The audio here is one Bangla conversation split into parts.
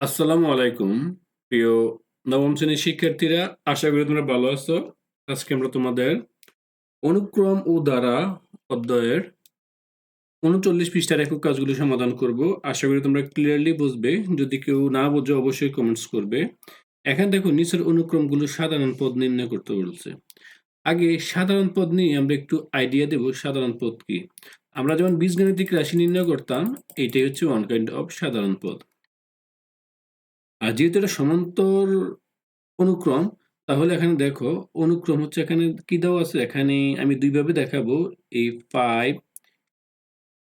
আসসালামু আলাইকুম, প্রিয় নবম শ্রেণির শিক্ষার্থীরা, আশা করি তোমরা ভালো আছো। আজকে আমরা তোমাদের অনুক্রম ও দ্বারা অধ্যায়ের উনচল্লিশ পৃষ্ঠার একক কাজগুলো সমাধান করব। আশা করি তোমরা ক্লিয়ারলি বুঝবে। যদি কেউ না বোঝো, অবশ্যই কমেন্টস করবে। এখানে দেখো, নিচের অনুক্রমগুলো সাধারণ পদ নির্ণয় করতে বলছে। আগে সাধারণ পদ নিয়ে আমরা একটু আইডিয়া দেব, সাধারণ পদ কি? আমরা যেমন বীজগণিতিক রাশি নির্ণয় করতাম, এটাই হচ্ছে ওয়ান কাইন্ড অফ সাধারণ পদ। আর যেহেতু এটা সমান্তর অনুক্রম, তাহলে এখানে দেখো অনুক্রম হচ্ছে এখানে কি দেওয়া আছে? এখানে আমি দুইভাবে দেখাবো। এই ফাইভ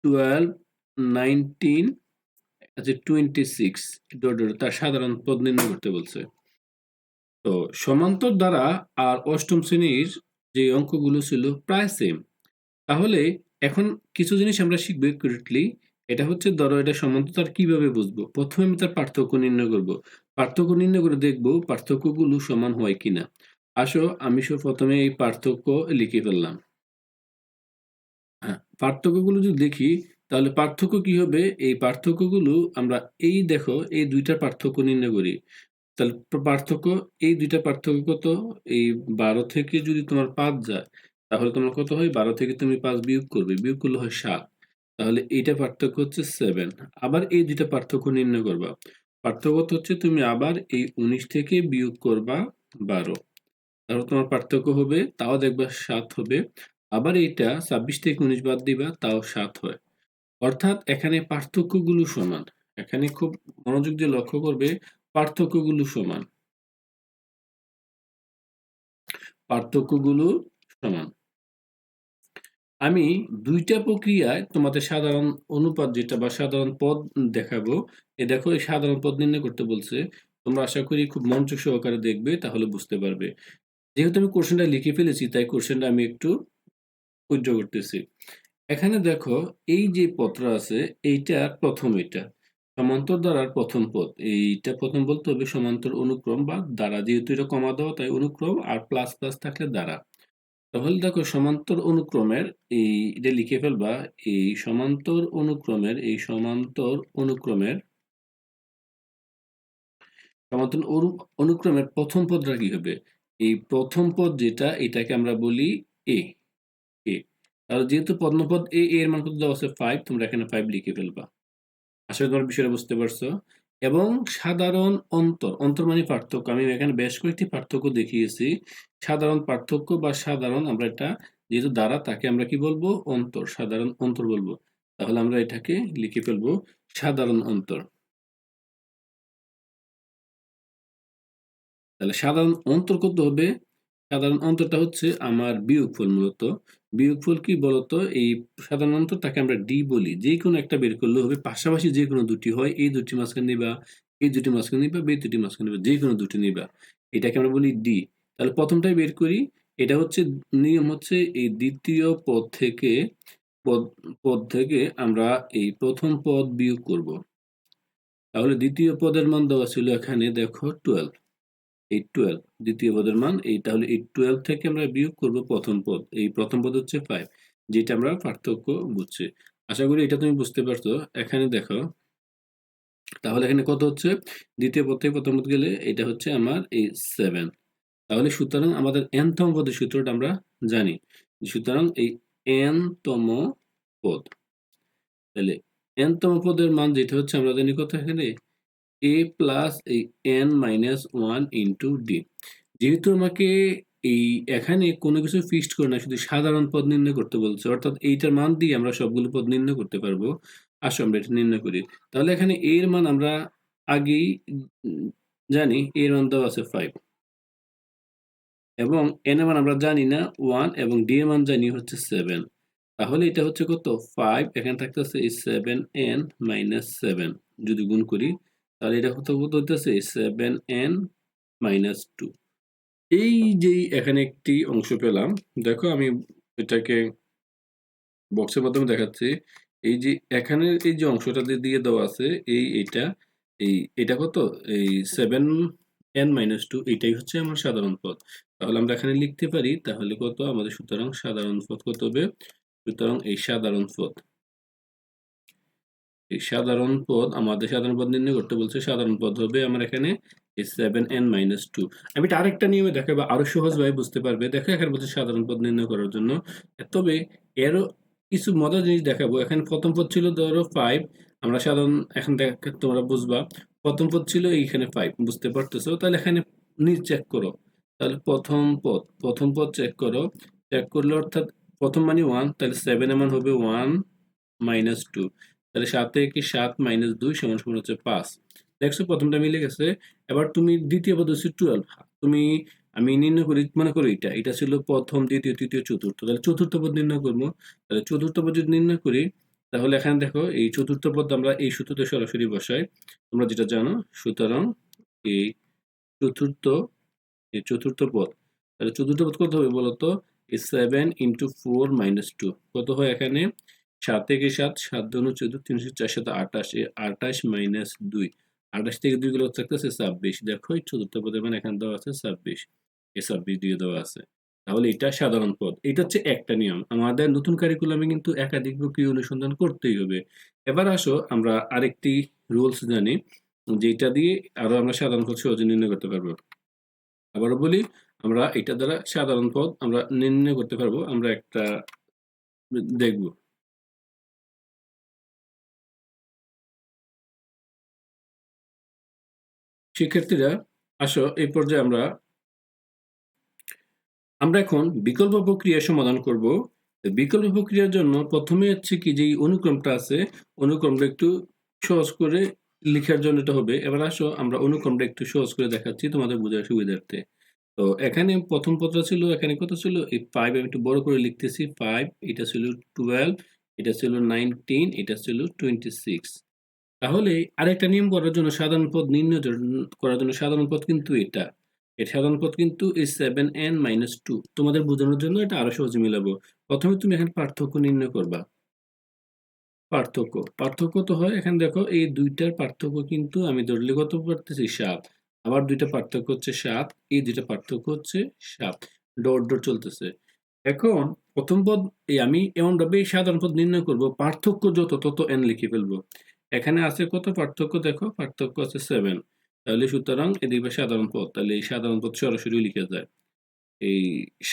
টুয়েলভ নাইনটিন আচ্ছা টোয়েন্টি সিক্স তার সাধারণ পদ নির্ণয় করতে বলছে। তো সমান্তর দ্বারা আর অষ্টম শ্রেণির যে অঙ্কগুলো ছিল প্রায় সেম তাহলে এখন কিছু জিনিস আমরা শিখব কিউরেটলি এটা হচ্ছে, ধরো এটা সমান্তরাল কীভাবে বুঝব? প্রথমে আমি তার পার্থক্য নির্ণয় করব। পার্থক্য নির্ণয় করে দেখব পার্থক্যগুলো সমান হয় কিনা। আসো, আমি সব প্রথমে এই পার্থক্য লিখে ফেললাম। হ্যাঁ পার্থক্যগুলো যদি দেখি, তাহলে পার্থক্য কি হবে? এই পার্থক্যগুলো আমরা এই দেখো, এই দুইটা পার্থক্য নির্ণয় করি। তাহলে পার্থক্য, এই দুইটা পার্থক্য কত? এই বারো থেকে যদি তোমার পাঁচ যায়, তাহলে তোমার কত হয়? বারো থেকে তুমি পাঁচ বিয়োগ করবে। বিয়োগ করলে হয় সাত। তাহলে এইটা পার্থক্য হচ্ছে সেভেন আবার এই দুইটা পার্থক্য নির্ণয় করবা। পার্থক্য হচ্ছে তুমি আবার এই উনিশ থেকে বিয়োগ করবা বারো। তাহলে তোমার পার্থক্য হবে, তাও দেখবা সাত হবে। আবার এইটা ছাব্বিশ থেকে উনিশ বাদ দিবা, তাও সাত হয়। অর্থাৎ এখানে পার্থক্যগুলো সমান। এখানে খুব মনোযোগ দিয়ে লক্ষ্য করবে, পার্থক্যগুলো সমান। পার্থক্যগুলো সমান। আমি দুইটা প্রক্রিয়ায় তোমাদের সাধারণ অনুপাত যেটা বা সাধারণ পদ দেখাবো। এ দেখো, এই সাধারণ পদ নির্ণয় করতে বলছে, তোমরা আশা করি খুব মনোযোগ সহকারে দেখবে, তাহলে বুঝতে পারবে। যেহেতু আমি কোশ্চেনটা লিখে ফেলেছি, তাই কোশ্চেনটা আমি একটু উজ্জ করতেছি। এখানে দেখো, এই যে পদটা আছে, এইটা প্রথম এটা। সমান্তর দ্বারার প্রথম পদ, এইটা প্রথম বলতে হবে সমান্তর অনুক্রম বা দ্বারা। যেহেতু এটা কমা দেওয়া, তাই অনুক্রম, আর প্লাস প্লাস থাকলে দ্বারা। তাহলে দেখো, সমান্তর অনুক্রমের এই এটা লিখে ফেলবা, এই সমান্তর অনুক্রমের, এই সমান্তর অনুক্রমের সমান্তর অনুক্রমের প্রথম পদটা কি হবে? এই প্রথম পদ যেটা, এটাকে আমরা বলি এ এ তাহলে যেহেতু পদ্মপদ এ এর মান কত দেওয়া আছে? ফাইভ তোমরা এখানে ফাইভ লিখে ফেলবা। আসলে তোমার বিষয়টা বুঝতে পারছ। এবং সাধারণ অন্তর অন্তর মানে পার্থক্য। আমি এখানে বেশ কয়েকটি পার্থক্য দেখিয়েছি। সাধারণ পার্থক্য বা সাধারণ আমরা এটা যেহেতু দ্বারা, তাকে আমরা কি বলব? অন্তর, সাধারণ অন্তর বলব। তাহলে আমরা এটাকে লিখে ফেলব, সাধারণ অন্তর। তাহলে সাধারণ অন্তর কত হবে সাধারণ অন্তরটা হচ্ছে আমার বিয়োগফল মূলত। বিয়োগফল কি বলতো? এই সাধারণ অন্তর তাকে আমরা ডি বলি। যে কোনো একটা বের করলে হবে। পাশাপাশি যে কোনো দুটি হয়, এই দুটি মাঝখানে নিবা, এই দুটি মাঝখানে নিবা এই দুটি মাঝখানে নিবা যে কোনো দুটি নিবা। এটাকে আমরা বলি ডি তাহলে প্রথমটাই বের করি। এটা হচ্ছে নিয়ম হচ্ছে এই দ্বিতীয় পদ থেকে, পদ পদ থেকে আমরা এই প্রথম পদ বিয়োগ করব। তাহলে দ্বিতীয় পদের মান দেওয়া ছিল এখানে, দেখো টুয়েলভ এই টুয়েলভ দ্বিতীয় পদের মান, এই তাহলে এই টুয়েলভ থেকে আমরা বিয়োগ করব প্রথম পদ। এই প্রথম পদ হচ্ছে ফাইভ যেটা আমরা পার্থক্য বুঝছি। আশা করি এটা তুমি বুঝতে পারছ। এখানে দেখো, তাহলে এখানে কত হচ্ছে? দ্বিতীয় পদ থেকে প্রথম পদ গেলে এটা হচ্ছে আমার এই সেভেন তাহলে সুতরাং আমাদের এনতম পদের সূত্রটা আমরা জানি, সুতরাং এই এনতম পদ। তাহলে এনতম পদের মান যেটা হচ্ছে, আমরা জানি কত এখানে? এ প্লাস এই N minus one into D যেহেতু আমাকে এই এখানে কোনো কিছু ফিক্সড করে না, শুধু সাধারণ পদ নির্ণয় করতে বলছে, অর্থাৎ এইটার মান দিয়ে আমরা সবগুলো পদ নির্ণয় করতে পারব। আসো আমরা এটা নির্ণয় করি। তাহলে এখানে এর মান আমরা আগেই জানি এর মান দেওয়া আছে ফাইভ এবং এন এর মান আমরা জানি না ওয়ান এবং ডি এর মান জানি হচ্ছে সেভেন তাহলে এটা হচ্ছে কত? ফাইভ এখানে থাকতেছে এই সেভেন এন মাইনাস সেভেন যদি গুণ করি তাহলে এটা কত কত হইতেছে? সেভেন এন মাইনাস টু এই যে এখানে একটি অংশ পেলাম, দেখো আমি এটাকে বক্সের মাধ্যমে দেখাচ্ছি। এই যে এখানের এই যে অংশটা দিয়ে দেওয়া আছে, এই এটা এই এটা কত? এই সেভেন এন মাইনাস টু এটাই হচ্ছে আমার সাধারণ পদ। তাহলে আমরা এখানে লিখতে পারি, তাহলে কত? আমাদের সুতরাং সাধারণ পদ কত হবে? সুতরাং এই সাধারণ পদ। সাধারণ পদ আমাদের সাধারণ পদ নির্ণয় করতে বলছে, সাধারণ পদ হবে আমার এখানে সেভেন এন মাইনাস টু আমি এটা আরেকটা নিয়মে দেখাবো, আরও সহজভাবে বুঝতে পারবে। দেখো, এখানে বলছে সাধারণ পদ নির্ণয় করার জন্য। তবে এরও কিছু মজার জিনিস দেখাবো। এখানে প্রথম পদ ছিল ধরো ফাইভ আমরা সাধারণ এখন দেখ তোমরা বুঝবা। প্রথম পদ ছিল এইখানে ফাইভ বুঝতে পারতেছো? তাহলে এখানে নিচ চেক করো। তাহলে প্রথম পদ প্রথম পদ চেক করো। চেক করলে অর্থাৎ প্রথম মানে ওয়ান তাহলে সেভেন এমন হবে ওয়ান মাইনাস টু তাহলে সাতে কি সাত মাইনাস দুই সমান সমান হচ্ছে পাঁচ। দেখছ, প্রথমটা মিলে গেছে, এবার তুমি দ্বিতীয় পদ হচ্ছে টুয়েলভ তুমি, আমি নির্ণয় করি, মনে করো এটা এটা ছিল প্রথম, দ্বিতীয়, তৃতীয়, চতুর্থ। তাহলে চতুর্থ পদ নির্ণয় করব। তাহলে চতুর্থ পদ যদি নির্ণয় করি, তাহলে এখানে দেখো, এই চতুর্থ পদ আমরা এই সূত্রতে সরাসরি বসাই। তোমরা যেটা জানো, সুতরাং এই চতুর্থ এই চতুর্থ পদ, তাহলে চতুর্থ পদ কত হবে বলতো? Seven into four minus two কত হয় এখানে? সাত থেকে সাত সাত দুন চোদ্দ তিনশো চার সাথে আঠাশ এ আঠাশ মাইনাস দুই। আঠাশ থেকে দুই গুলো থাকতেছে ছাব্বিশ। দেখো, এই চতুর্থ পদের মানে এখানে দেওয়া আছে ছাব্বিশ। এ ছাব্বিশ দিয়ে দেওয়া আছে। তাহলে এটা সাধারণ পদ। এটা হচ্ছে একটা নিয়ম। আমাদের নতুন কারিকুলামে কিন্তু একাধিক প্রক্রিয়া অনুসন্ধান করতেই হবে। এবার আসো, আমরা আরেকটি রুলস জানি যেটা দিয়ে আরও আমরা সাধারণ পদ সহজে নির্ণয় করতে পারব। আবারও বলি, আমরা এটা দ্বারা সাধারণ পদ আমরা নির্ণয় করতে পারব। আমরা একটা দেখব। শিক্ষার্থীরা আসো, এই পর্যায়ে আমরা আমরা এখন বিকল্প প্রক্রিয়া সমাধান করব। বিকল্প প্রক্রিয়ার জন্য প্রথমে হচ্ছে কি যে অনুক্রমটা আছে, অনুক্রমটা একটু সহজ করে লেখার জন্য এটা হবে। এবার আসো, আমরা অনুক্রমটা একটু সহজ করে দেখাচ্ছি তোমাদের বোঝার সুবিধার্থে। তো এখানে প্রথম পত্র ছিল, এখানে কত ছিল? এই ফাইভ আমি একটু বড় করে লিখতেছি ফাইভ এটা ছিল টুয়েলভ এটা ছিল নাইনটিন এটা ছিল টোয়েন্টি সিক্স তাহলে আরেকটা নিয়ম করার জন্য সাধারণ পদ নির্ণয় করার জন্য সাধারণ পদ কিন্তু এটা। এর সাধারণ পদ কিন্তু এই সেভেন এন মাইনাস টু তোমাদের বোঝানোর জন্য এটা আরও সহজে মিলাবো। প্রথমে তুমি এখানে পার্থক্য নির্ণয় করবা। পার্থক্য। পার্থক্য তো হয়, এখানে দেখো এই দুইটার পার্থক্য কিন্তু আমি ধরলে কত পারতেছি? সাত। আবার দুইটা পার্থক্য হচ্ছে সাত, এই দুইটা পার্থক্য হচ্ছে সাত। ডট ডট চলতেছে। এখন প্রথম পদ আমি এমন ভাবে সাধারণ পদ নির্ণয় করব, পার্থক্য যত, তত এন লিখে ফেলব। এখানে আছে কত পার্থক্য? দেখো, পার্থক্য আছে সেভেন তাহলে সুতরাং এদিকে সাধারণ পদ। তাহলে এই সাধারণ পদ সরাসরি লিখে যায়। এই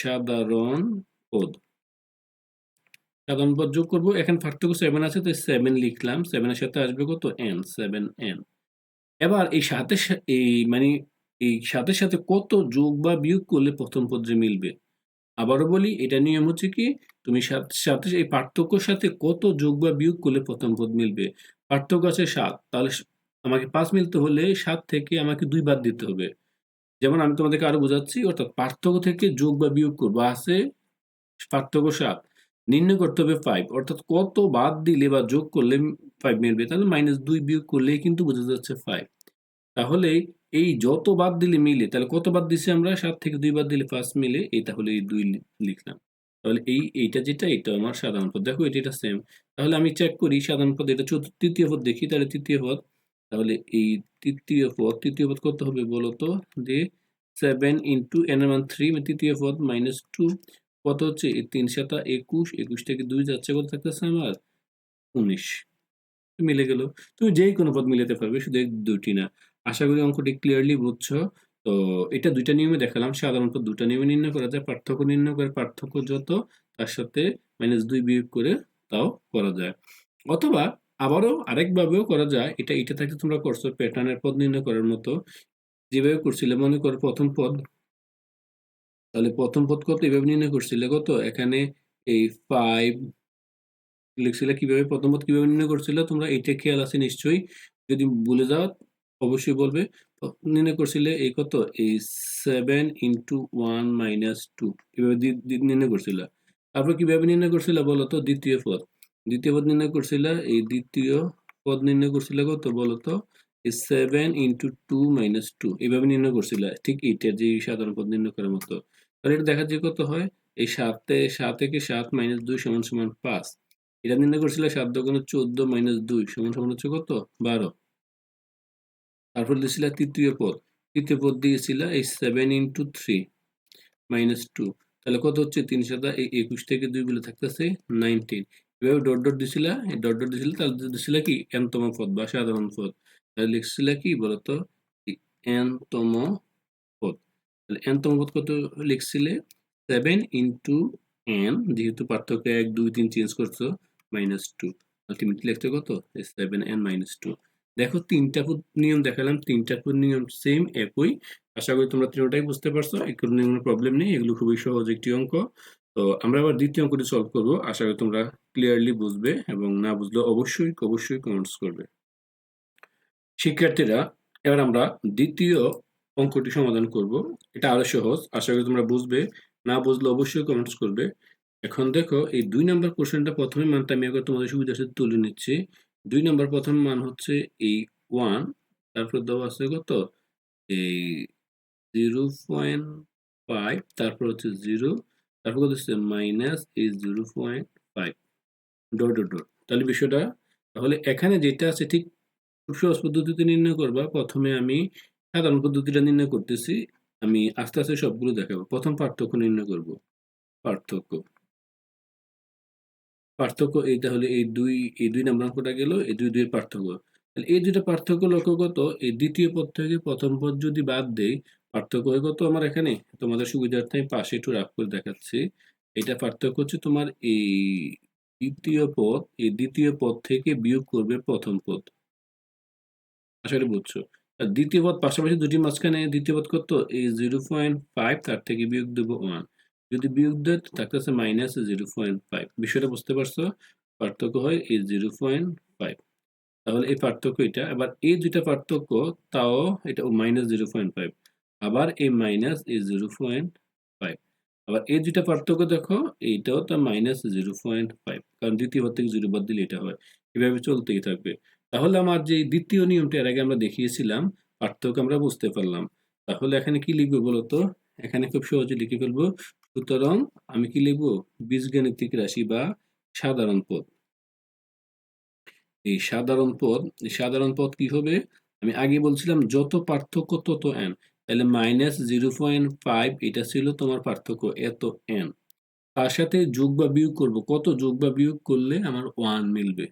সাধারণ পদ। সাধারণ পদ যোগ করব। এখানে পার্থক্য সেভেন আছে তো সেভেন লিখলাম। সেভেনের সাথে আসবে কত? এন সেভেন এন এবার এই সাথে এই মানে এই সাথে সাথে কত যোগ বা বিয়োগ করলে প্রথম পদে মিলবে? আবারও বলি, এটা নিয়ম হচ্ছে কি? তুমি সাথে এই পার্থক্যর সাথে কত যোগ বা বিয়োগ করলে প্রথম পদ মিলবে? পার্থক্য আছে সাত। তাহলে আমাকে পাঁচ মিলতে হলে সাত থেকে আমাকে দুই বাদ দিতে হবে। যেমন আমি তোমাদেরকে আরও বোঝাচ্ছি, অর্থাৎ পার্থক্য থেকে যোগ বা বিয়োগ করব। আছে পার্থক্য সাত। নির্ণয় করতে হবে ফাইভ অর্থাৎ কত বাদ দিলে বা যোগ করলে ফাইভ মিলবে? তাহলে মাইনাস দুই বিয়োগ করলেই কিন্তু বোঝা যাচ্ছে ফাইভ তাহলে এই যত বাদ দিলে মিলে, তাহলে কত বাদ দিছি আমরা? সাত থেকে দুই বাদ দিলে পাঁচ মিলে, এই তাহলে এই দুই লিখলাম। তাহলে এই, এইটা যেটা, এটা আমার সাধারণ পদ। দেখো, এটা সেম তাহলে আমি চেক করি সাধারণ পদ, এটা তৃতীয় পদ দেখি, তাহলে তৃতীয় পদ, তাহলে এই তৃতীয় পদ তৃতীয় পদ করতে হবে বলতো? যে সেভেন ইন্টু এন মান থ্রি তৃতীয় পদ মাইনাস টু কত হচ্ছে? তিন সাতা একুশ একুশ থেকে দুই যাচ্ছে, কত থাকতেছে আমার? উনিশ। মিলে গেল। তুমি যেই কোনো পদ মিলাতে পারবে, শুধু দুটি না। আশা করি অঙ্কটি ক্লিয়ারলি বুঝছ। তো এটা দুইটা নিয়মে দেখালাম সাধারণত দুটা নিয়মে নির্ণয় করা যায়, পার্থক্য নির্ণয় করে পার্থক্য যত, তার সাথে মাইনাস দুই বিয়োগ করে তাও করা যায়। অথবা আবারও আরেকভাবেও করা যায়, এটা এটা থেকে তোমরা করছ প্যাটার্নের পদ নির্ণয় করার মতো। যেভাবে করছিলে, মনে করো প্রথম পদ। তাহলে প্রথম পদ কত? এভাবে নির্ণয় করছিলে কত? এখানে এই ফাইভ লিখছিলে কীভাবে? প্রথম পদ কীভাবে নির্ণয় করছিলে? তোমরা এইটা খেয়াল আছে নিশ্চয়ই। যদি ভুলে যাও, অবশ্যই বলবে। নির্ণয় করছিলে এই কত? এই seven into one minus two এভাবে নির্ণয় করছিল। তারপর কীভাবে নির্ণয় করছিল বলো তো? দ্বিতীয় পদ। দ্বিতীয় পদ নির্ণয় করছিল, এই দ্বিতীয় পদ নির্ণয় করছিল কত বলো তো? Seven into two minus two এইভাবে নির্ণয় করছিল, ঠিক এইটার যে সাধারণ পদ নির্ণয় করার মতো। তাহলে এটা দেখা যায় কত হয়, এই সাতে, সাত থেকে সাত মাইনাস দুই সমান সমান পাঁচ, এটা নির্ণয় করছিল সাত দোকানে চোদ্দ মাইনাস দুই সমান সমান হচ্ছে কত? বারো। তারপর দিয়েছিল তৃতীয় পদ তৃতীয় পদ দিয়েছিল এই seven into three minus two তাহলে কত হচ্ছে? তিন সাদা, এই একুশ থেকে দুই গুলো থাকতেছে নাইনটিন এভাবে ডট ডট দিছিলা ডট ডট দিছিলে, তাহলে দিছিলা কি? এনতম পদ বা সাধারণ পদ। তাহলে লিখছিলা কি বলতো? এনতম পদ। তাহলে এনতম পদ কত লিখছিলে? সেভেন ইন্টু এন যেহেতু পার্থক্য এক, দুই, তিন চেঞ্জ করছ মাইনাস টু আলটিমেটলি লিখতে কত? সেভেন এন মাইনাস টু দেখো তিনটা নিয়ম দেখালাম, তিনটা নিয়ম সেম একই। আশা করি তোমরা তিনটাই বুঝতে পারছ এগুলো কোনো প্রবলেম নেই, এগুলো খুবই সহজ একটি অঙ্ক। তো আমরা আবার দ্বিতীয় অঙ্কটি সলভ করব, আশা করি তোমরা ক্লিয়ারলি বুঝবে এবং না বুঝলে অবশ্যই অবশ্যই কমেন্টস করবে। শিক্ষার্থীরা, এবার আমরা দ্বিতীয় অঙ্কটি সমাধান করব। এটা আরও সহজ, আশা করি তোমরা বুঝবে, না বুঝলে অবশ্যই কমেন্টস করবে। এখন দেখো, এই দুই নম্বর কোশ্চেনটা প্রথমে মানতে আমি আগে তোমাদের সুবিধা সাথে তুলে নিচ্ছি। দুই নম্বর প্রথম মান হচ্ছে এই ওয়ান তারপর দেওয়া আছে কত? এই জিরো পয়েন্ট ফাইভ তারপর হচ্ছে জিরো তারপর কত হচ্ছে? মাইনাস এই zero point five dot dot dot তাহলে বিষয়টা, তাহলে এখানে যেটা আছে ঠিক সহজ পদ্ধতিতে নির্ণয় করবা। প্রথমে আমি সাধারণ পদ্ধতিটা নির্ণয় করতেছি, আমি আস্তে আস্তে সবগুলো দেখাবো। প্রথম পার্থক্য নির্ণয় করব। পার্থক্য। পার্থক্য এই তাহলে এই দুই এই দুই নাম্বার অঙ্কটা গেল, এই দুই দুইয়ের পার্থক্য। তাহলে এই দুইটা পার্থক্য লক্ষ্য কত এই দ্বিতীয় পদ থেকে প্রথম পদ যদি বাদ দেই, পার্থক্য হয় কত আমার এখানে, তোমাদের সুবিধার্থে আমি পাশে একটু রাফ করে দেখাচ্ছি। এটা পার্থক্য হচ্ছে তোমার এই দ্বিতীয় পদ, এই দ্বিতীয় পদ থেকে বিয়োগ করবে প্রথম পদ। আসলে বুঝছ? দ্বিতীয় পদ পাশাপাশি দুটি মাঝখানে দ্বিতীয় পদ কত এই জিরো পয়েন্ট ফাইভ তার থেকে বিয়োগ দেবো ওয়ান। যদি বিয়োগ দেয় থাকতেছে মাইনাস জিরো পয়েন্ট ফাইভ বিষয়টা বুঝতে পারছ? পার্থক্য হয় এই জিরো পয়েন্ট ফাইভ তাহলে এই পার্থক্য এটা। আবার এই দুইটা পার্থক্য, তাও এটা মাইনাস জিরো পয়েন্ট ফাইভ আবার এই মাইনাস এই জিরো পয়েন্ট ফাইভ আবার এই দুইটা পার্থক্য দেখো, এইটাও তো মাইনাস জিরো পয়েন্ট ফাইভ কারণ দ্বিতীয় পদ থেকে জিরো বাদ দিলে এটা হয়। এভাবে চলতেই থাকবে। তাহলে আমার যে দ্বিতীয় নিয়মটা, এর আগে আমরা দেখিয়েছিলাম, পার্থক্য আমরা বুঝতে পারলাম। তাহলে এখানে কি লিখব বলতো এখানে খুব সহজে লিখে ফেলব। সুতরাং আমি কি লিখব? বীজগাণিতিক রাশি বা সাধারণ পদ। এই সাধারণ পদ সাধারণ পদ কি হবে? আমি আগে বলছিলাম যত পার্থক্য তত এন তাহলে মাইনাস জিরো পয়েন্ট ফাইভ এটা ছিল তোমার পার্থক্য, এত এন তার সাথে যোগ বা বিয়োগ করব। কত যোগ বা বিয়োগ করলে আমার ওয়ান মিলবে?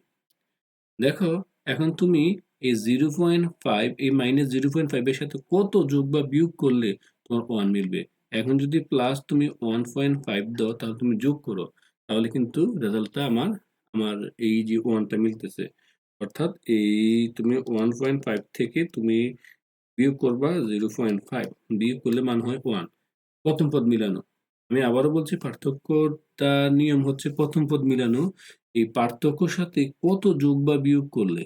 দেখো, এখন তুমি এই জিরো পয়েন্ট ফাইভ এই মাইনাস জিরো পয়েন্ট ফাইভের সাথে কত যোগ বা বিয়োগ করলে তোমার ওয়ান মিলবে? এখন যদি প্লাস তুমি ওয়ান পয়েন্ট ফাইভ দাও, তাহলে তুমি যোগ করো, তাহলে কিন্তু রেজাল্টটা আমার আমার এই যে ওয়ানটা মিলতেছে। অর্থাৎ এই তুমি ওয়ান পয়েন্ট ফাইভ থেকে তুমি বিয়োগ করবা জিরো পয়েন্ট ফাইভ বিয়োগ করলে মান হয় ওয়ান প্রথম পদ মিলানো। আমি আবারও বলছি, পার্থক্যটা নিয়ম হচ্ছে প্রথম পদ মিলানো। এই পার্থক্যর সাথে কত যোগ বা বিয়োগ করলে?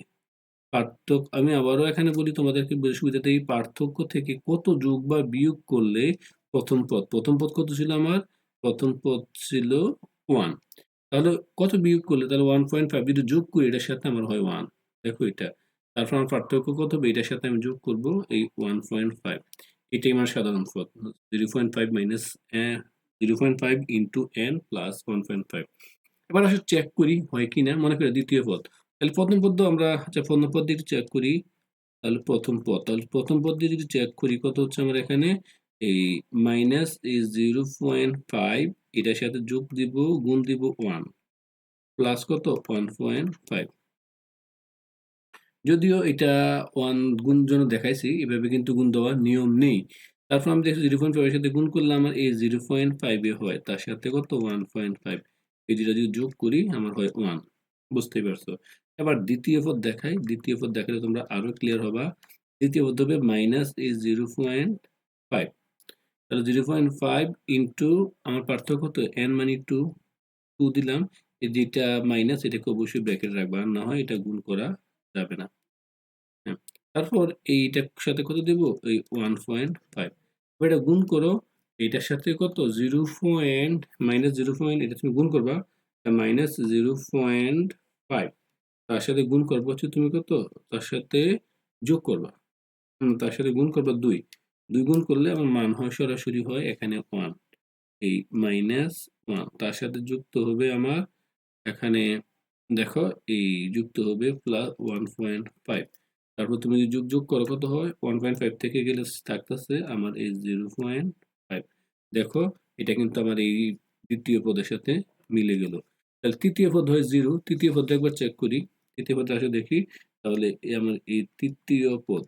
পার্থক্য, আমি আবারও এখানে বলি তোমাদেরকে সুবিধাতে এই পার্থক্য থেকে কত যোগ বা বিয়োগ করলে প্রথম পদ। প্রথম পদ কত ছিল আমার? প্রথম পদ ছিল ওয়ান তাহলে কত বিয়োগ করলে? তাহলে ওয়ান পয়েন্ট ফাইভ যদি যোগ করি, এটার সাথে আমার হয় ওয়ান দেখো এটা। তারপর আমার পার্থক্য কত হবে? এটার সাথে আমি যোগ করব এই ওয়ান পয়েন্ট ফাইভ এটাই আমার সাধারণ পদ। Zero point five minus zero point five into N plus one point five এবার আসলে চেক করি, হয় কি না? মনে করি দ্বিতীয় পদ। তাহলে প্রথম পদ আমরা আচ্ছা প্রথম পদ দিয়ে চেক করি। তাহলে প্রথম পদ। তাহলে প্রথম পদ দিয়ে যদি চেক করি, কত হচ্ছে আমার এখানে? এই মাইনাস এই জিরো পয়েন্ট ফাইভ এটার সাথে যোগ দিব, গুণ দিব ওয়ান প্লাস কত? ওয়ান পয়েন্ট ফাইভ যদিও এটা ওয়ান গুণ জন্য দেখাইছি, এভাবে কিন্তু গুণ দেওয়ার নিয়ম নেই। তারপর আমি দেখছি জিরো পয়েন্ট ফাইভের সাথে গুণ করলে আমার এই জিরো পয়েন্ট ফাইভে হয়, তার সাথে কত? ওয়ান পয়েন্ট ফাইভ এই দুটা যদি যোগ করি, আমার হয় ওয়ান বুঝতেই পারছ? এবার দ্বিতীয় পদ দেখাই। দ্বিতীয় পদ দেখালে তোমরা আরও ক্লিয়ার হবা। দ্বিতীয় পদ হবে মাইনাস এই জিরো পয়েন্ট ফাইভ তাহলে জিরো পয়েন্ট ফাইভ ইন্টু আমার পার্থক্য তো এন মানে টু টু দিলাম। যেটা মাইনাস এটাকে অবশ্যই ব্র্যাকেট রাখবা, আর না হয় এটা গুণ করা যাবে না। হ্যাঁ তারপর এইটার সাথে কত দেব? এই ওয়ান পয়েন্ট ফাইভ। এটা গুণ করো, এইটার সাথে কত? Zero point minus zero point, এটা তুমি গুণ করবা মাইনাস জিরো পয়েন্ট ফাইভ। তার সাথে গুণ করব হচ্ছে তুমি কত? তার সাথে যোগ করবা। তার সাথে গুণ করবা দুই। দুই গুণ করলে আমার মান হয় সরাসরি হয় এখানে ওয়ান এই মাইনাস ওয়ান তার সাথে যুক্ত হবে আমার এখানে দেখো এই যুক্ত হবে প্লাস ওয়ান পয়েন্ট ফাইভ তারপর তুমি যদি যোগ যোগ করো কত হয়? ওয়ান পয়েন্ট ফাইভ থেকে গেলে থাকতেছে আমার এই জিরো পয়েন্ট ফাইভ দেখো এটা কিন্তু আমার এই দ্বিতীয় পদের সাথে মিলে গেল। তাহলে তৃতীয় পদ হয় জিরো তৃতীয় পদটা একবার চেক করি। তৃতীয় পদটা আসে দেখি, তাহলে আমার এই তৃতীয় পদ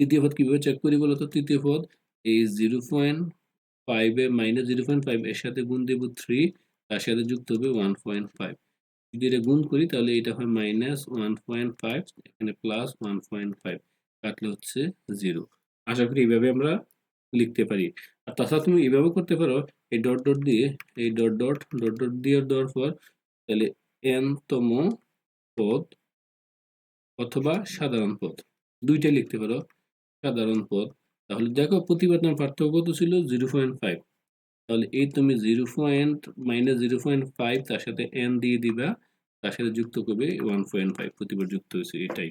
তৃতীয় পদ কীভাবে চেক করি বলতো? তৃতীয় পদ এই জিরো পয়েন্ট ফাইভে মাইনাস জিরো পয়েন্ট ফাইভ এর সাথে গুণ দেব থ্রি তার সাথে যুক্ত হবে ওয়ান পয়েন্ট ফাইভ যদি এটা গুণ করি, তাহলে এটা হয় মাইনাস ওয়ান পয়েন্ট ফাইভ এখানে প্লাস ওয়ান পয়েন্ট ফাইভ কাটলে হচ্ছে জিরো আশা করি এইভাবে আমরা লিখতে পারি। আর তাছাড়া তুমি এইভাবে করতে পারো, এই ডট ডট দিয়ে, এই ডট ডট ডট ডট দিয়ে দেওয়ার পর, তাহলে এনতম পদ অথবা সাধারণ পদ, দুইটাই লিখতে পারো। সাধারণ পদ। তাহলে দেখো প্রতিবার তোমার পার্থক্য কত ছিল? জিরো পয়েন্ট ফাইভ তাহলে এই তুমি zero point minus zero point five তার সাথে এন দিয়ে দিবা, তার সাথে যুক্ত করবে ওয়ান পয়েন্ট ফাইভ প্রতিবার যুক্ত হয়েছে এটাই।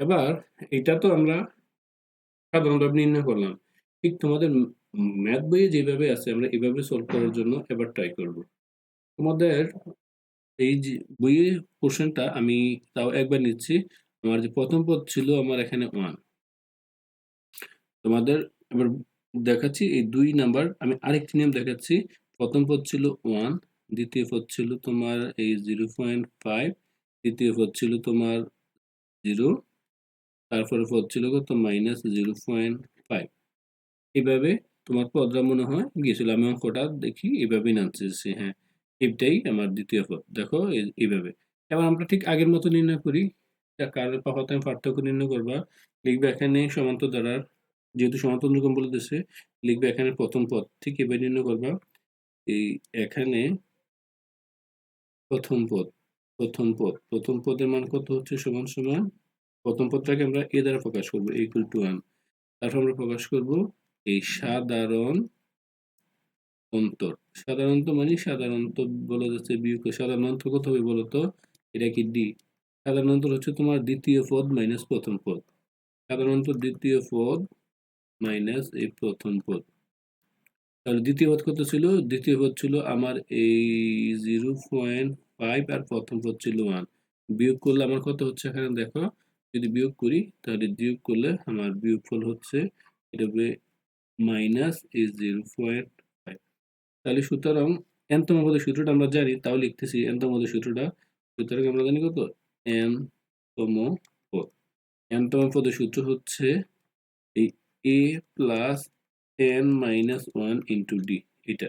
এবার এটা তো আমরা সাধারণভাবে নির্ণয় করলাম। ঠিক তোমাদের ম্যাথ বইয়ে যেভাবে আছে, আমরা এভাবে সলভ করার জন্য এবার ট্রাই করব। তোমাদের এই যে বইয়ের কোশ্চেনটা আমি তাও একবার নিচ্ছি। আমার যে প্রথম পদ ছিল, আমার এখানে ওয়ান তোমাদের এবার দেখাচ্ছি এই দুই নাম্বার, আমি আরেকটি নিয়ম দেখাচ্ছি। প্রথম পদ ছিল ওয়ান দ্বিতীয় পদ ছিল তোমার এই জিরো পয়েন্ট ফাইভ তৃতীয় পদ ছিল তোমার জিরো তারপরে পদ ছিল কত? মাইনাস জিরো পয়েন্ট ফাইভ এইভাবে তোমার পদরা মনে হয় গিয়েছিল, আমি অঙ্কটা দেখি এইভাবেই নামতেছি হ্যাঁ। এটাই আমার দ্বিতীয় পদ, দেখো এইভাবে। এবার আমরা ঠিক আগের মতো নির্ণয় করি কারের পাহাতে পার্থক্য নির্ণয় করবা। লিখবে এখানে সমান্তর দ্বারার যেহেতু সমান্তর অনুক্রম বলে দিচ্ছে লিখবে এখানে প্রথম পদ। ঠিক এবার নির্ণয় করবা, এই এখানে প্রথম পদ প্রথম পদ, প্রথম পদের মান কত হচ্ছে সমান সমান? প্রথম পদটাকে আমরা এ দ্বারা প্রকাশ করব ইকুয়াল টু ওয়ান তারপর আমরা প্রকাশ করব এই সাধারণ অন্তর। সাধারণত মানে সাধারণত বলা যাচ্ছে বিয়োগ সাধারণ অন্তর কত হবে বলতো? এটা কি ডি সাধারণ অন্তর হচ্ছে তোমার দ্বিতীয় পদ মাইনাস প্রথম পদ। সাধারণত দ্বিতীয় পদ মাইনাস এই প্রথম পদ। তাহলে দ্বিতীয় পদ কত ছিল? দ্বিতীয় পদ ছিল আমার এই জিরো পয়েন্ট ফাইভ আর প্রথম পদ ছিল ওয়ান বিয়োগ করলে আমার কত হচ্ছে এখানে? দেখো, যদি বিয়োগ করি, তাহলে বিয়োগ করলে আমার বিয়োগ ফল হচ্ছে এটা হবে মাইনাস এই জিরো পয়েন্ট ফাইভ তাহলে সুতরাং এনতম পদের সূত্রটা আমরা জানি, তাও লিখতেছি এনতম পদের সূত্রটা। সুতরাং আমরা জানি কত? এন তম পদ। এনতম পদের সূত্র হচ্ছে a plus n minus one into d এটা।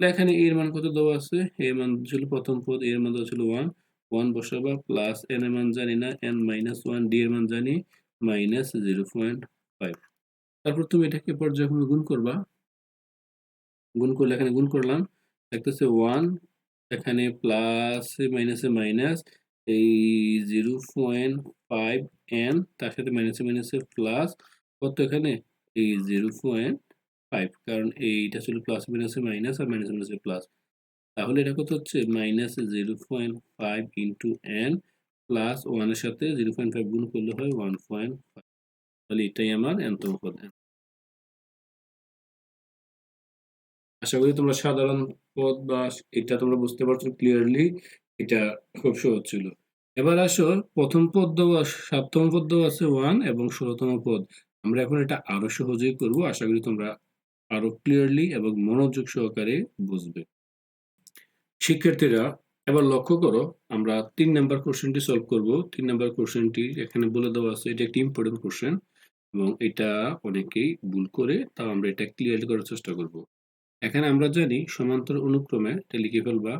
এখানে এর মান কত দেওয়া আছে? এর মান ছিল প্রথম পদ এর মান দেওয়া ছিল ওয়ান ওয়ান বসাবা প্লাস এন এর মান জানি না এন মাইনাস ওয়ান ডি এর মান জানি মাইনাস জিরো পয়েন্ট ফাইভ তারপর তুমি এটাকে পর্যায়ক্রমে গুণ করবা। গুণ করলে এখানে গুণ করলাম। দেখতেছে ওয়ান এখানে প্লাস মাইনাসে মাইনাস এই জিরো পয়েন্ট ফাইভ এন তার সাথে মাইনাসে মাইনাসে প্লাস কত এখানে? এই জিরো পয়েন্ট ফাইভ কারণ এইটা ছিল প্লাস মাইনাসে মাইনাস আর মাইনাস মাইনাসে প্লাস তাহলে এটা কত হচ্ছে? Minus zero point five into n plus ওয়ানের সাথে জিরো পয়েন্ট ফাইভ গুণ করলে হয় ওয়ান পয়েন্ট ফাইভ তাহলে এটাই আমার এনতম পদ। আশা করি তোমরা সাধারণ পদ বা এটা তোমরা বুঝতে পারছ ক্লিয়ারলি এটা খুব সহজ ছিল। এবার আসো, প্রথম পদ দেওয়া, সপ্তম পদ দেওয়া আছে ওয়ান এবং ষোলোতম পদ। আমরা এখন এটা আরও সহজেই করব। আশা করি তোমরা আরও ক্লিয়ারলি এবং মনোযোগ সহকারে বুঝবে। শিক্ষার্থীরা, এবার লক্ষ্য করো, আমরা তিন নাম্বার কোশ্চেনটি সলভ করব। তিন নাম্বার কোশ্চেনটি এখানে বলে দেওয়া আছে, এটা একটি ইম্পর্টেন্ট কোশ্চেন এবং এটা অনেকেই ভুল করে, তাও আমরা এটা ক্লিয়ার করার চেষ্টা করব। এখানে আমরা জানি সমান্তর অনুক্রমে, এটা লিখে ফেলবা,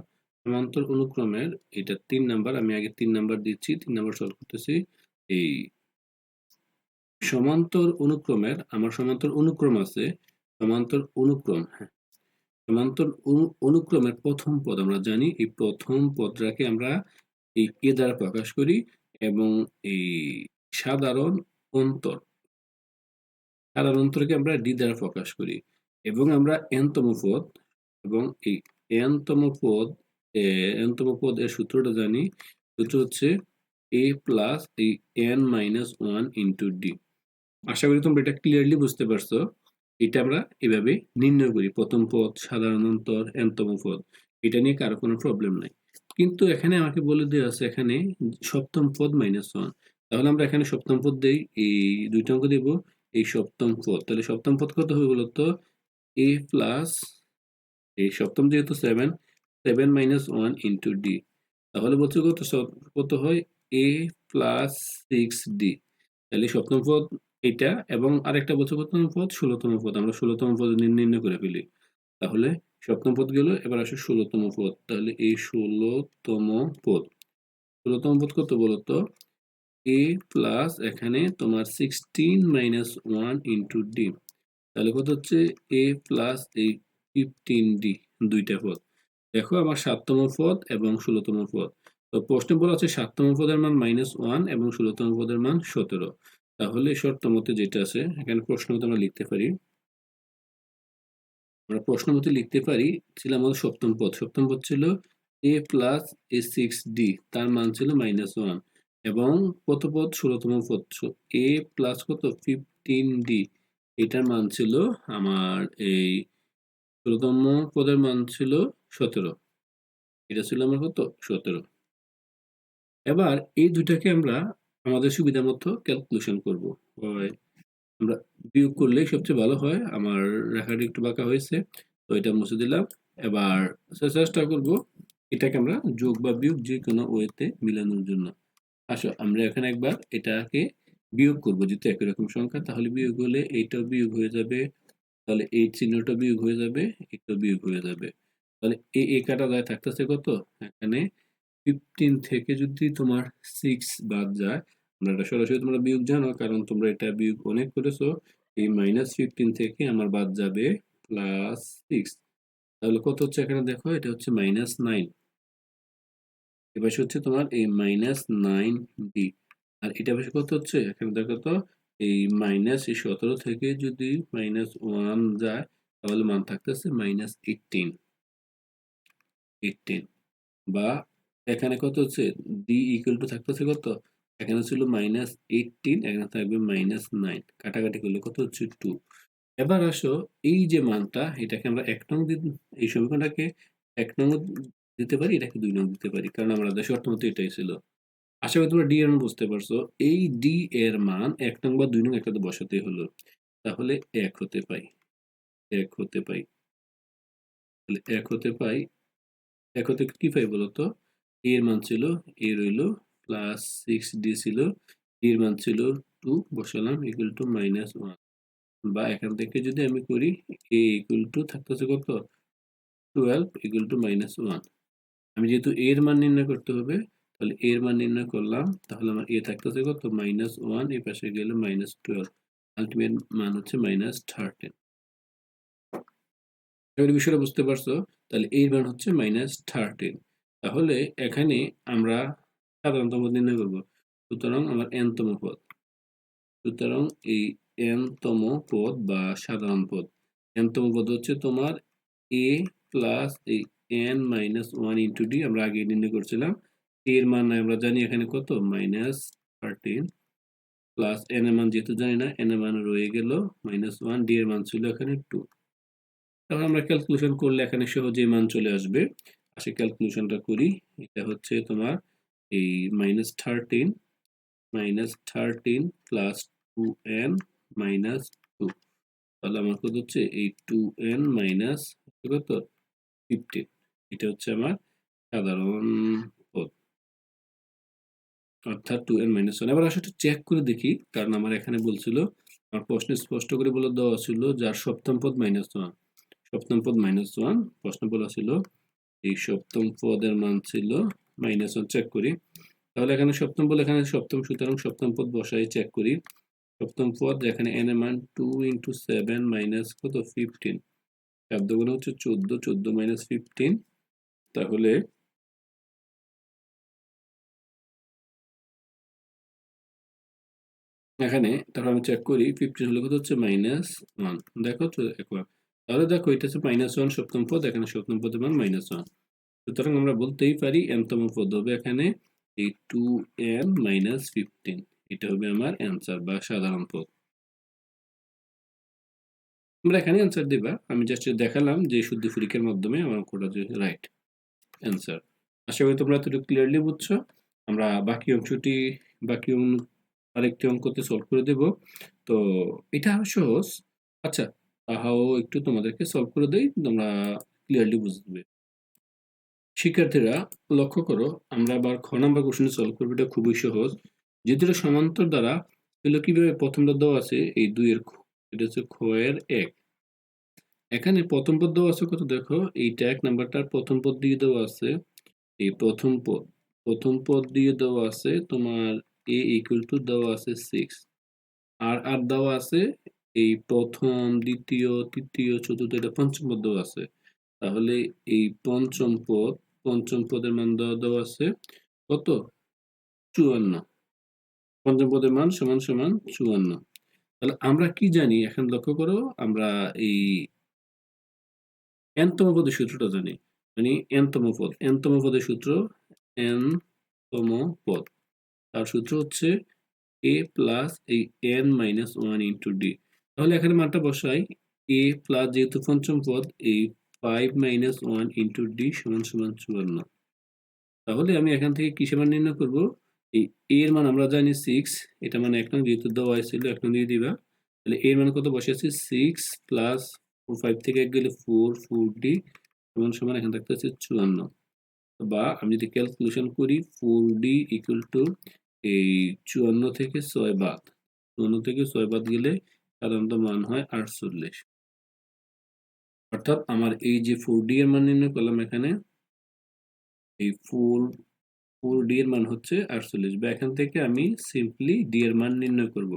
সমান্তর অনুক্রমের এটা তিন নাম্বার, আমি আগে তিন নাম্বার দিচ্ছি, তিন নাম্বার সলভ করতেছি, এই সমান্তর অনুক্রমের, আমার সমান্তর অনুক্রম আছে, সমান্তর অনুক্রম হ্যাঁ। সমান্তর অনুক্রমের প্রথম পদ আমরা জানি, এই প্রথম পদটাকে আমরা এই এ দ্বারা প্রকাশ করি এবং এই সাধারণ অন্তর, সাধারণ অন্তরকে আমরা ডি দ্বারা প্রকাশ করি এবং আমরা এনতম পদ এবং এই এনতম পদ এনতম পদ এর সূত্রটা জানি, সূত্র হচ্ছে এ প্লাস এই n minus one into d. আশা করি তোমরা এটা ক্লিয়ারলি বুঝতে পারছ। এটা আমরা এভাবে নির্ণয় করি। প্রথম পদ, সাধারণ অন্তর, এনতম পদ। এটা নিয়ে কারও কোনো প্রবলেম নাই। কিন্তু এখানে আমাকে বলে দেওয়া আছে, এখানে সপ্তম পদ মাইনাস ওয়ান তাহলে আমরা এখানে সপ্তম পদ দেই, এই দুইটা অঙ্ক দেব, এই সপ্তম পদ। তাহলে সপ্তম পদ কত হবে বলতো? এ প্লাস এই সপ্তম যেহেতু seven seven minus one into d তাহলে বলছে কত কত হয়? এ প্লাস সিক্স ডি তাহলে সপ্তম পদ এটা এবং আরেকটা বলছে কতম পদ ষোলোতম পদ। আমরা ষোলোতম পদ নির্ণয় করে ফেলি। তাহলে সপ্তম পদ গেল, এবার আসে ষোলোতম পদ। তাহলে এই ষোলোতম পদ। ষোলোতম পদ কত বলতো? এ প্লাস এখানে তোমার sixteen minus one into d তাহলে কত হচ্ছে? এ প্লাস এই ফিফটিন ডি দুইটা পদ। দেখো আমার সাততম পদ এবং ষোলোতম পদ। তো প্রশ্নে বলা আছে সাততম পদের মান মাইনাস ওয়ান এবং ষোলোতম পদের মান সতেরো। তাহলে শর্ত মতে যেটা আছে, এখানে প্রশ্ন মতে আমরা লিখতে পারি। আমরা প্রশ্ন মতে লিখতে পারি, ছিল আমাদের সপ্তম পদ। সপ্তম পদ ছিল a plus a six d তার মান ছিল মাইনাস ওয়ান এবং কত পদ? ষোলোতম পদ। এ প্লাস কত? ফিফটিন ডি এটার মান ছিল আমার এই ষোলোতম পদের মান ছিল সতেরো। এটা ছিল আমার কত? সতেরো। এবার এই দুটাকে আমরা আমাদের সুবিধা মতো ক্যালকুলেশন করব। আমরা বিয়োগ করলে সবচেয়ে ভালো হয়। আমার রেখাটি একটু বাঁকা হয়েছে, তো এটা মুছে দিলাম। এবার চেষ্টা করব এটাকে আমরা যোগ বা বিয়োগ যে কোনো ওয়েতে মিলানোর জন্য। আসো, আমরা এখানে একবার এটাকে বিয়োগ করব। যেহেতু একই রকম সংখ্যা, তাহলে বিয়োগ হলে এইটাও বিয়োগ হয়ে যাবে। তাহলে এই চিহ্নটা বিয়োগ হয়ে যাবে এটাও বিয়োগ হয়ে যাবে। তাহলে এই এই কাটা থাকতেছে কত? এখানে ফিফটিন থেকে যদি তোমার সিক্স বাদ যায় আমরা এটা সরাসরি তোমরা বিয়োগ জানো, কারণ তোমরা এটা বিয়োগ অনেক করেছ। এই মাইনাস ফিফটিন থেকে আমার বাদ যাবে প্লাস সিক্স তাহলে কত হচ্ছে এখানে দেখো? এটা হচ্ছে মাইনাস নাইন এবার হচ্ছে তোমার এই মাইনাস নাইন ডি আর এটা বেশি কত হচ্ছে? এখানে দেখো তো, এই মাইনাস এই সতেরো থেকে যদি মাইনাস ওয়ান যায়, তাহলে মান থাকতেছে মাইনাস এইটিন এইটিন বা এখানে কত হচ্ছে? ডি ইকুয়াল টু থাকতেছে কত? এখানে ছিল মাইনাস এইটিন এখানে থাকবে মাইনাস নাইন কাটাকাটি করলে কত হচ্ছে টু এবার আসো, এই যে মানটা, এটাকে আমরা এক নং এই সমীকরণটাকে এক নং দিতে পারি, এটাকে দুই নং দিতে পারি, কারণ আমাদের শর্ত মতো এটাই ছিল। আশা করি তোমরা ডি এর বুঝতে পারছ। এই ডি এর মান এক নং বা দুই নং একটাতে বসাতে হলো। তাহলে এক হতে পাই, এক হতে পাই। তাহলে এক হতে পাই, এক হতে কি পাই বলতো? এর মান ছিল এ রইল প্লাস সিক্স ডি ছিল ডি এর মান ছিল টু বসালাম ইকুয়াল টু মাইনাস ওয়ান বা এখান থেকে যদি আমি করি এ ইকুয়াল টু থাকতেছে কত? Twelve equal to minus one আমি যেহেতু এর মান নির্ণয় করতে হবে, তাহলে এর মান নির্ণয় করলাম, তাহলে আমার এ থাকতেছে কত? মাইনাস ওয়ান এই পাশে গেলে মাইনাস টুয়েলভ আলটিমেট মান হচ্ছে মাইনাস থার্টিন বিষয়টা বুঝতে পারছ? তাহলে এর মান হচ্ছে মাইনাস থার্টিন তাহলে এখানে আমরা সাধারণত পদ নির্ণয় করব। সুতরাং আমার এনতম পদ। সুতরাং এই এনতম পদ বা সাধারণ পদ। এনতম পদ হচ্ছে তোমার এ প্লাস এই n minus one into d আমরা আগে নির্ণয় করছিলাম। এর মান আমরা জানি এখানে কত? মাইনাস থার্টিন প্লাস এন এর মান যেহেতু জানি না এন এর মান রয়ে গেল মাইনাস ওয়ান ডি এর মান ছিল এখানে টু তাহলে আমরা ক্যালকুলেশন করলে এখানে সহজে মান চলে আসবে। আসে ক্যালকুলেশনটা করি, এটা হচ্ছে তোমার এই minus thirteen minus thirteen plus two n minus two তাহলে আমার কত হচ্ছে? এই টু এন মাইনাস কত? ফিফটিন এটা হচ্ছে আমার সাধারণ অর্থাৎ টু এন মাইনাস ওয়ান এবার আসলে চেক করে দেখি, কারণ আমার এখানে বলছিল, আমার প্রশ্নে স্পষ্ট করে বলে দেওয়া ছিল যার সপ্তম পদ মাইনাস ওয়ান সপ্তম পদ মাইনাস ওয়ান প্রশ্ন বলা ছিল, এই সপ্তম পদের মান ছিল মাইনাস ওয়ান চেক করি। তাহলে এখানে সপ্তম পদ, এখানে সপ্তম, সুতরাং সপ্তম পদ বসাই চেক করি। সপ্তম পদ যেখানে এন এর মান টু ইন্টু সেভেন মাইনাস কত? ফিফটিন শব্দগুলো হচ্ছে চোদ্দ চোদ্দ মাইনাস ফিফটিন তাহলে এখানে তারপর আমি চেক করি ফিফটিন হলে কত হচ্ছে? মাইনাস ওয়ান দেখো একবার। তাহলে দেখো, এটা হচ্ছে মাইনাস ওয়ান সপ্তম পদ, এখানে সপ্তম পদের মান মাইনাস ওয়ান সুতরাং আমরা বলতেই পারি এনতম পদ হবে এখানে এই টু এন মাইনাস ফিফটিন এটা হবে আমার অ্যান্সার বা সাধারণ পদ। আমরা এখানে অ্যান্সার দিবা। আমি জাস্ট দেখালাম যে শুদ্ধ ফুরিকের মাধ্যমে আমার অঙ্কটা রাইট অ্যান্সার আশা করি তোমরা এতটুকু ক্লিয়ারলি বুঝছ। আমরা বাকি অংশটি, বাকি আরেকটি অঙ্কতে সলভ করে দেব। তো এটা সহজ। আচ্ছা তাহাও একটু তোমাদেরকে সলভ করে দেই। তোমরা ক্লিয়ারলি বুঝবে। শিক্ষার্থীরা লক্ষ্য করো, আমরা আবার খ নাম্বার কোশ্চেন সলভ করব, এটা খুবই সহজ। যেহেতু এটা সমান্তর দ্বারা, তাহলে কীভাবে প্রথমটা দেওয়া আছে? এই দুইয়ের খ- এটা হচ্ছে খ এর এক। এখানে প্রথম পদ দেওয়া আছে কত? দেখো, এইটা এক নাম্বারটার প্রথম পদ দিয়ে দেওয়া আছে। এই প্রথম পদ প্রথম পদ দিয়ে দেওয়া আছে তোমার এ ইকুয়াল টু দেওয়া আছে সিক্স আর আর দেওয়া আছে এই প্রথম, দ্বিতীয়, তৃতীয়, চতুর্থ, এটা পঞ্চম পদ দেওয়া আছে। তাহলে এই পঞ্চম পদ পঞ্চম পদের মান দেওয়া দেওয়া আছে। কত? চুয়ান্ন। পঞ্চম পদের মান সমান সমান চুয়ান্ন। তাহলে আমরা কি জানি? এখন লক্ষ্য করো, আমরা এই এনতম পদের সূত্রটা জানি। মানে এনতম পদ। এনতম পদের সূত্র এনতম পদ। তার সূত্র হচ্ছে এ প্লাস এই n minus one into d তাহলে এখানে মানটা বসাই। এ প্লাস যেহেতু পঞ্চম পদ, এই five minus one into d সমান সমান চুয়ান্ন। তাহলে আমি এখান থেকে কিসের মান নির্ণয় করব? এই এর মান আমরা জানি সিক্স এটা মানে এক নং যেহেতু দেওয়া ছিল এক নং দিয়ে দিবা। তাহলে এর মান কত বসেছে? সিক্স প্লাস ফোর ফাইভ থেকে এক গেলে ফোর ফোর ডি সমান সমান এখানে থাকতে হচ্ছে চুয়ান্ন। বা আমি যদি ক্যালকুলেশন করি ফোর ডি ইকুয়াল টু এই চুয়ান্ন থেকে ছয় বাদ। চুয়ান্ন থেকে ছয় বাদ গেলে সাধারণত মান হয় আটচল্লিশ। অর্থাৎ আমার এই যে ফোর ডি এর মান নির্ণয় করলাম এখানে, এই ফোর ফোর ডি এর মান হচ্ছে আটচল্লিশ। বা এখান থেকে আমি সিম্পলি ডি এর মান নির্ণয় করব।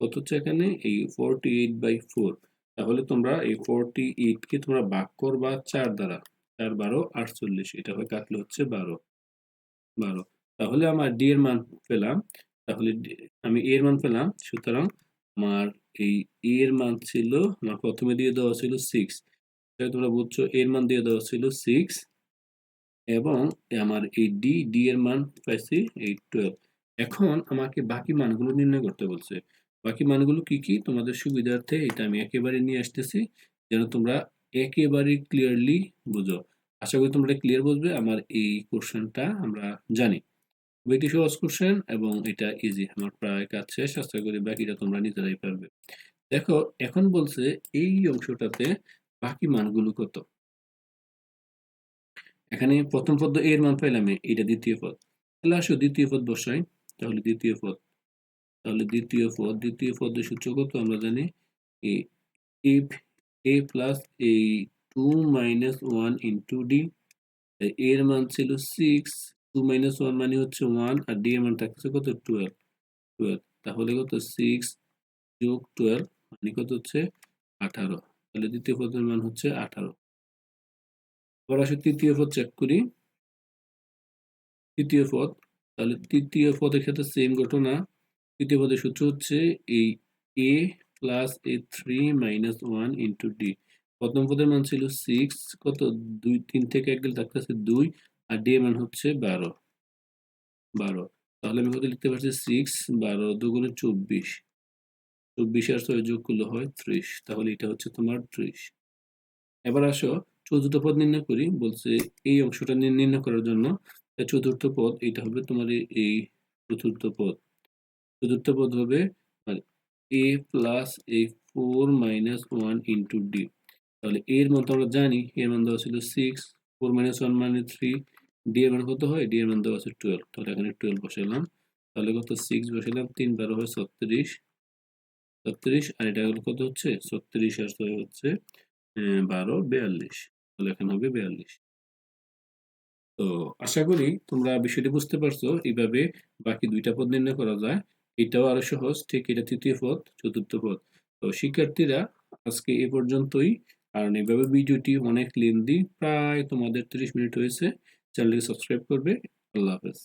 কত হচ্ছে এখানে এই ফোরটি এইট বাই ফোর তাহলে তোমরা এই ফোরটি এইটকে তোমরা ভাগ করবা চার দ্বারা। চার বারো, আটচল্লিশ, এটা হয়ে কাটলে হচ্ছে বারো। বারো। তাহলে আমার ডি এর মান পেলাম, তাহলে আমি এর মান পেলাম, সুতরাং আমার এই এর মান ছিল, আমার প্রথমে দিয়ে দেওয়া ছিল সিক্স তোমরা বুঝছ এর মান দিয়ে দেওয়া ছিল সিক্স এবং আমার এই ডি ডি এর মান পাইছি এই টুয়েলভ এখন আমাকে বাকি মানগুলো নির্ণয় করতে বলছে। বাকি মানগুলো কি কি? তোমাদের সুবিধার্থে এটা আমি একেবারে নিয়ে আসতেছি, যেন তোমরা একেবারে ক্লিয়ারলি বুঝো। আশা করি তোমরা ক্লিয়ার বুঝবে, আমার এই কোশ্চেনটা আমরা জানি। একটি সহজ কোশ্চেন এবং এটা ইজি আমার প্রায় কাজ শেষ, আশা করি বাকিটা তোমরা নিজেরাই পারবে। দেখো, এখন বলছে এই অংশটাতে বাকি মানগুলো কত? এখানে প্রথম পদ এর মান পাইলাম এটা দ্বিতীয় পদ। তাহলে আসো দ্বিতীয় পদ বসাই, তাহলে দ্বিতীয় পদ। তাহলে দ্বিতীয় পদ, দ্বিতীয় পদের সূত্র কত আমরা জানি? এফ এ প্লাস এই two minus one into d এর মান ছিল সিক্স টু মাইনাস ওয়ান মানে হচ্ছে ওয়ান আর ডি এর মান থাকছে কত? টুয়েলভ টুয়েলভ তাহলে কত? সিক্স যোগ টুয়েলভ মানে কত হচ্ছে? আঠারো। তাহলে দ্বিতীয় পদের মান হচ্ছে আঠারো। এবার আসো তৃতীয় পদ চেক করি। তৃতীয় পদ, তাহলে তৃতীয় পদের ক্ষেত্রে সেম ঘটনা। তৃতীয় পদের সূত্র হচ্ছে এই a plus a three minus one into d প্রথম পদের মান ছিল সিক্স কত? দুই, তিন থেকে এক গেলে থাকতেছে দুই, আর ডি মান হচ্ছে বারো। বারো। তাহলে আমি কত লিখতে পারছি? সিক্স বারো, দুগুণে চব্বিশ। চব্বিশ আর ছয় যোগ করলে হয় ত্রিশ, তাহলে এটা হচ্ছে তোমার ত্রিশ। এবার আসো, চতুর্থ পদ নির্ণয় করি, বলছে এই অংশটা নির্ণয় করার জন্য চতুর্থ পদ, এটা হবে তোমার এই- চতুর্থ পদ। চতুর্থ পদ হবে a plus a four minus one into d. তাহলে এর মান তো আমরা জানি, এর মান দেওয়া ছিল সিক্স, ফোর মাইনাস ওয়ান মানে থ্রি, ডি এর মান কত হয়? ডি এর মান দেওয়া আছে টুয়েলভ, তাহলে এখানে টুয়েলভ বসালাম তাহলে কত? সিক্স বসালাম তিন বারো হয় ছত্রিশ। ছত্রিশ আর এটা হলো কত হচ্ছে? ছত্রিশ আর ছয় হচ্ছে বারো তাহলে এখানে হবে তো আশা করি তোমরা বিষয়টি বুঝতে পারছ। এইভাবে বাকি দুইটা পদ নির্ণয় করা যায়। এটাও আরও সহজ। ঠিক এটা তৃতীয় পদ, চতুর্থ পদ। তো শিক্ষার্থীরা আজকে এ পর্যন্তই। কারণ এইভাবে ভিডিওটি অনেক লেন্দি প্রায় তোমাদের তিরিশ মিনিট হয়েছে। চ্যানেলটি সাবস্ক্রাইব করবে। আল্লাহ হাফেজ।